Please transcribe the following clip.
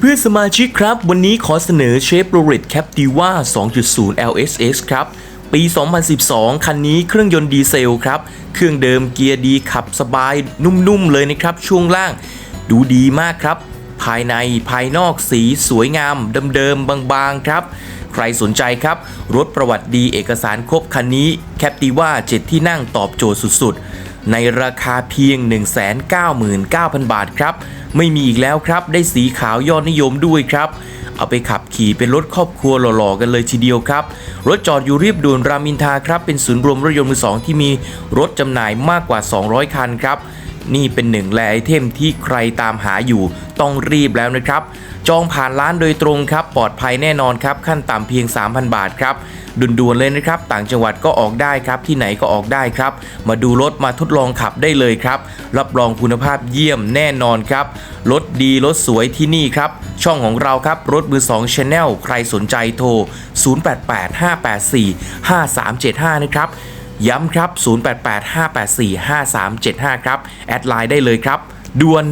เพื่อนๆสมาชิกครับ วันนี้ขอเสนอเชฟโรเลตแคปติว่า2.0 LSX ครับ ปี 2012 คันนี้เครื่องยนต์ดีเซลครับ เครื่องเดิมเกียร์ดีขับสบายนุ่มๆเลยนะครับ ช่วงล่างดูดีมากครับ ภายในภายนอกสีสวยงาม เดิมๆ บางๆ ครับ ใครสนใจครับ รถประวัติดีเอกสารครบคันนี้แคปติว่า7ที่นั่งตอบโจทย์สุดๆ ในราคาเพียง 199,000 บาทครับ ไม่มีอีกแล้วครับ ได้สีขาวยอดนิยมด้วยครับ เอาไปขับขี่เป็นรถครอบครัวหล่อๆกันเลยทีเดียวครับ รถจอดอยู่เรียบด่วนรามินทาครับ เป็นศูนย์รวมรถยนต์มือสองที่มีรถจำหน่ายมากกว่า 200 คันครับ นี่เป็นหนึ่งแลไอเทมที่ใครตามหาอยู่ต้องรีบแล้วนะครับ จองผ่านร้านโดยตรงครับ ปลอดภัยแน่นอนครับ ขั้นต่ำเพียง 3,000 บาทครับด่วนๆเลยนะครับ ต่างจังหวัดก็ออกได้ครับ ที่ไหนก็ออกได้ครับ มาดูรถมาทดลองขับได้เลยครับ รับรองคุณภาพเยี่ยมแน่นอนครับ รถดีรถสวยที่นี่ครับ ช่องของเราครับ รถมือ2 Channel ใครสนใจโทร 0885845375 นะครับ ย้ำครับ 0885845375 ครับ แอดไลน์ได้เลยครับด่วน